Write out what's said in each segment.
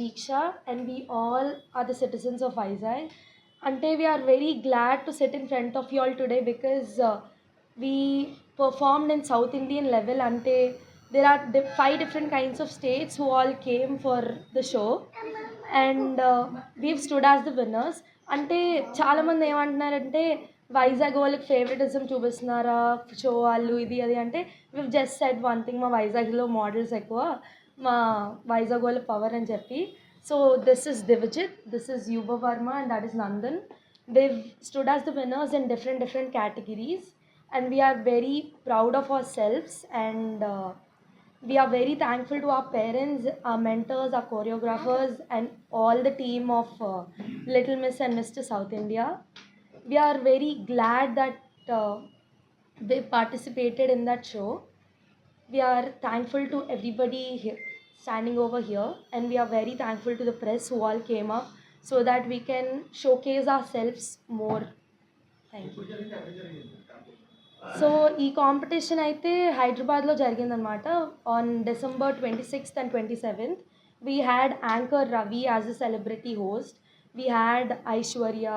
Deeksha and we all are the citizens of Vizag అంటే we are very glad to set in front of you all today because we performed in South Indian level అంటే there are the five different kinds of states who all came for the show and we stood as the winners అంటే చాలామంది ఏమంటున్నారంటే వైజాగ్ వాళ్ళకి favouritism చూపిస్తున్నారా? Show వాళ్ళు ఇది అది అంటే we just said one thing మా వైజాగ్లో మోడల్స్ ఎక్కువ. మా వైజాగ్ వాళ్ళ పవర్ అని చెప్పి so this is Divijit this is Yuva Varma and that is Nandan they've stood as the winners in different different categories and we are very proud of ourselves and uh, we are very thankful to our parents our mentors our choreographers and all the team of uh, little miss and mr south india we are very glad that uh, they participated in that show we are thankful to everybody here, standing over here and we are very thankful to the press who all came up so that we can showcase ourselves more thank you so ఈ competition అయితే హైదరాబాద్లో జరిగిందనమాట on December twenty sixth and twenty seventh we had anchor Ravi as a celebrity host we had Aishwarya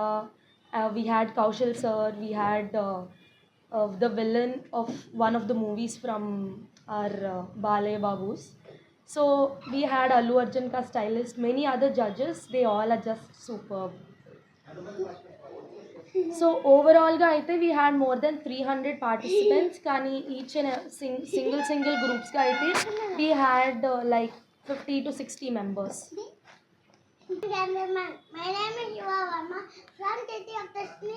we had Kaushal sir we had the villain of one of the movies from are Balayya Babu's so we had Allu Arjun కా stylist many other judges they all are just super so ఓవరాల్గా అయితే we had more than three hundred participants కానీ each and single single గ్రూప్స్గా అయితే we had like fifty to sixty members Gentlemen, my name is Yuva Verma from City of Destiny,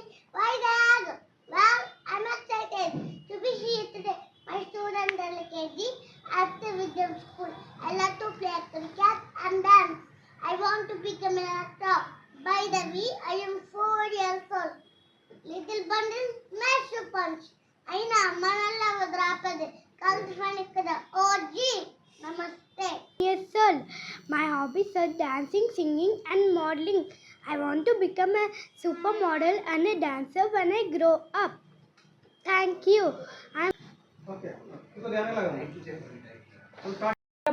I want to become an actor. By the way, I am four years old. Little bundle, smash a punch. అయినా మనల్ని వదిరాపది కలిసి పని కదా OG నమస్తే years old. My hobbies are dancing, singing, and modeling. I want to become a supermodel and a dancer when I grow up. Thank you. I'm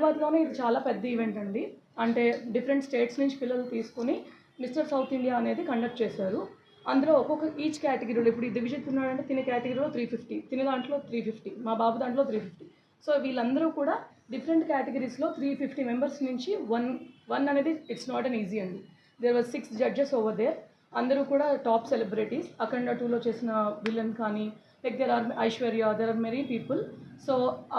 హైదరాబాద్లోనే ఇది చాలా పెద్ద ఈవెంట్ అండి. అంటే డిఫరెంట్ స్టేట్స్ నుంచి పిల్లలు తీసుకుని మిస్టర్ సౌత్ ఇండియా అనేది కండక్ట్ చేశారు. అందులో ఒక్కొక్క ఈచ్ కేటగిరీలో ఇప్పుడు ఈ దివిజిత్ ఉన్నాడంటే తినే కేటగిరీలో త్రీ ఫిఫ్టీ తినే దాంట్లో త్రీ ఫిఫ్టీ మా బాబు దాంట్లో త్రీ ఫిఫ్టీ సో వీళ్ళందరూ కూడా డిఫరెంట్ కేటగిరీస్లో త్రీ ఫిఫ్టీ మెంబర్స్ నుంచి వన్ వన్ అనేది ఇట్స్ నాట్ అన్ ఈజీ అండి. There were six judges over there అందరూ కూడా టాప్ సెలబ్రిటీస్ అఖండ టూలో చేసిన విలన్ కానీ like there are Aishwarya there are many people so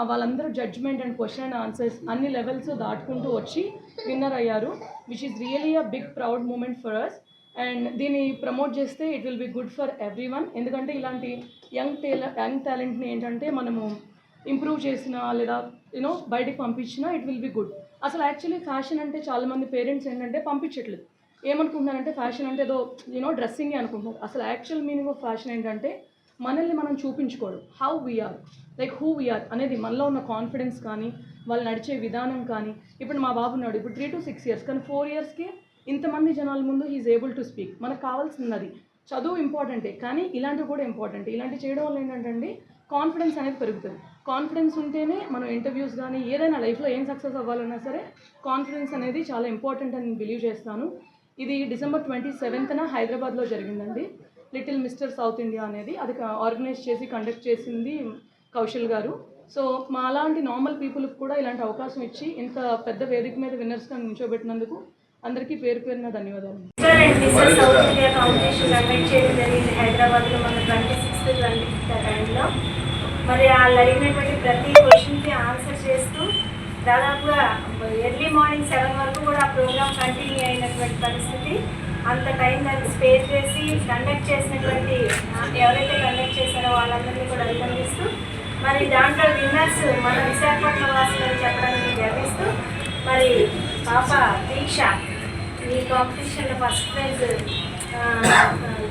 వాళ్ళందరూ judgement and question and answers అన్ని లెవెల్స్ దాటుకుంటూ వచ్చి విన్నర్ అయ్యారు which is really a big proud moment for us and దీన్ని ప్రమోట్ చేస్తే it will be good for everyone ఎందుకంటే ఇలాంటి young టేల young టాలెంట్ని ఏంటంటే మనము ఇంప్రూవ్ చేసినా లేదా యూనో బయటికి పంపించినా ఇట్ విల్ బి గుడ్ అసలు యాక్చువల్లీ ఫ్యాషన్ అంటే చాలామంది పేరెంట్స్ ఏంటంటే పంపించట్లేదు. ఏమనుకుంటున్నారంటే ఫ్యాషన్ అంటే ఏదో యూనో డ్రెస్సింగే అనుకుంటున్నారు. అసలు యాక్చువల్ మీనింగ్ ఆఫ్ ఫ్యాషన్ ఏంటంటే మనల్ని మనం చూపించుకోడు. How we are like who we are అనేది మనలో ఉన్న కాన్ఫిడెన్స్ కానీ వాళ్ళు నడిచే విధానం కానీ. ఇప్పుడు మా బాబు ఉన్నాడు. ఇప్పుడు త్రీ టు సిక్స్ ఇయర్స్ కానీ ఫోర్ ఇయర్స్కి ఇంతమంది జనాల ముందు హీఈస్ ఏబుల్ టు స్పీక్ మనకు కావాల్సింది చదువు ఇంపార్టెంటే కానీ ఇలాంటివి కూడా ఇంపార్టెంట్ ఇలాంటివి చేయడం వల్ల ఏంటంటే కాన్ఫిడెన్స్ అనేది పెరుగుతుంది. కాన్ఫిడెన్స్ ఉంటేనే మనం ఇంటర్వ్యూస్ కానీ ఏదైనా లైఫ్లో ఏం సక్సెస్ అవ్వాలన్నా సరే కాన్ఫిడెన్స్ అనేది చాలా ఇంపార్టెంట్ అని నేను బిలీవ్ చేస్తాను. ఇది డిసెంబర్ ట్వంటీ సెవెంత్న హైదరాబాద్లో జరిగిందండి. లిటిల్ మిస్టర్ సౌత్ ఇండియా అనేది అది ఆర్గనైజ్ చేసి కండక్ట్ చేసింది కౌశల్ గారు. సో మా అలాంటి నార్మల్ పీపుల్కి కూడా ఇలాంటి అవకాశం ఇచ్చి ఇంత పెద్ద వేదిక మీద విన్నర్స్గా నిల్చోబెట్టినందుకు అందరికీ పేరు పేరున ధన్యవాదాలు. సౌత్ ఇండియా హైదరాబాద్లో మన ట్వంటీ సిక్స్త్ ట్వంటీ టైంలో. మరి వాళ్ళు అడిగినటువంటి ప్రతి క్వశ్చన్కి ఆన్సర్ చేస్తూ దాదాపుగా ఎర్లీ మార్నింగ్ సెవెన్ వరకు కూడా ఆ ప్రోగ్రామ్ కంటిన్యూ అయినటువంటి పరిస్థితి. అంత టైం దానికి స్పేర్ చేసి కండక్ట్ చేసినటువంటి ఎవరైతే కండక్ట్ చేశారో వాళ్ళందరినీ కూడా అభినందిస్తూ మరి దాంట్లో విన్నర్స్ మన విశాఖపట్నం వాసులని చెప్పడానికి గర్విస్తూ మరి పాప దీక్ష ఈ కాంపిటీషన్లో ఫస్ట్ ప్రైజ్ ఆ,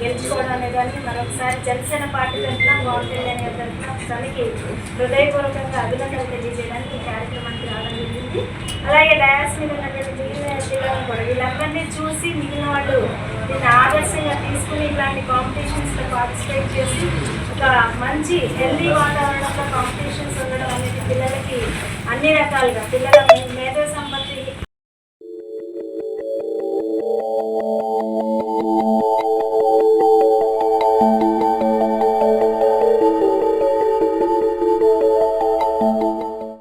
గెలుచుకోవడం అనేదాన్ని మరొకసారి జనసేన పార్టీ తరఫున బాగుంటుంది కళ్యాణ్ గారి తరఫున తనకి హృదయపూర్వకంగా అభినందనలు తెలియజేయడానికి ఈ కార్యక్రమానికి రావడం జరిగింది. అలాగే డయాస్ మీద ఉన్నటువంటి మిగిలిన కూడా వీళ్ళందరినీ చూసి మిగిలిన వాళ్ళు దీన్ని ఆదర్శంగా తీసుకుని ఇలాంటి కాంపిటీషన్స్లో పార్టిసిపేట్ చేసి ఒక మంచి హెల్దీ వాతావరణంలో కాంపిటీషన్స్ ఉండడం అనేది పిల్లలకి అన్ని రకాలుగా పిల్లల మేధో